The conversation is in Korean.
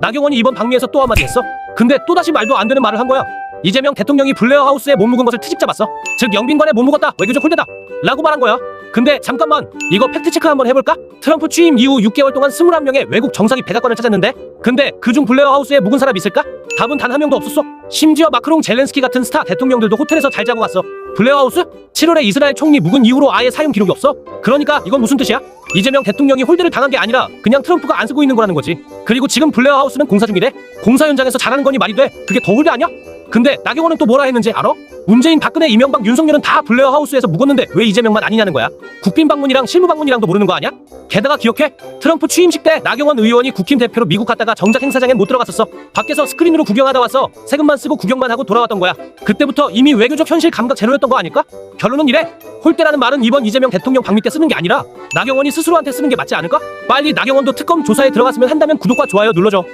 나경원이 이번 방미에서 또 한마디 했어. 근데 또다시 말도 안 되는 말을 한 거야. 이재명 대통령이 블레어 하우스에 못 묵은 것을 트집 잡았어. 즉 영빈관에 못 묵었다. 외교적 홀대다. 라고 말한 거야. 근데 잠깐만 이거 팩트체크 한번 해볼까? 트럼프 취임 이후 6개월 동안 21명의 외국 정상이 백악관을 찾았는데 근데 그중 블레어 하우스에 묵은 사람 있을까? 답은 단 한 명도 없었어. 심지어 마크롱 젤렌스키 같은 스타 대통령들도 호텔에서 잘 자고 갔어. 블레어 하우스? 7월에 이스라엘 총리 묵은 이후로 아예 사용 기록이 없어. 그러니까 이건 무슨 뜻이야? 이재명 대통령이 홀대를 당한 게 아니라 그냥 트럼프가 안 쓰고 있는 거라는 거지. 그리고 지금 블레어 하우스는 공사 중이래. 공사 현장에서 잘하는 거니 말이 돼. 그게 더 홀대 아니야? 근데 나경원은 또 뭐라 했는지 알아? 문재인, 박근혜, 이명박, 윤석열은 다 블레어 하우스에서 묵었는데 왜 이재명만 아니냐는 거야. 국빈 방문이랑 실무 방문이랑도 모르는 거 아니야? 게다가 기억해? 트럼프 취임식 때 나경원 의원이 국힘 대표로 미국 갔다가 정작 행사장엔 못 들어갔었어. 밖에서 스크린으로 구경하다 와서 세금만 쓰고 구경만 하고 돌아왔던 거야. 그때부터 이미 외교적 현실 감각 제로였던 거 아닐까? 결론은 이래. 홀대라는 말은 이번 이재명 대통령 방미 때 쓰는 게 아니라 나경원이 스스로한테 쓰는 게 맞지 않을까? 빨리 나경원도 특검 조사에 들어갔으면 한다면 구독과 좋아요 눌러줘.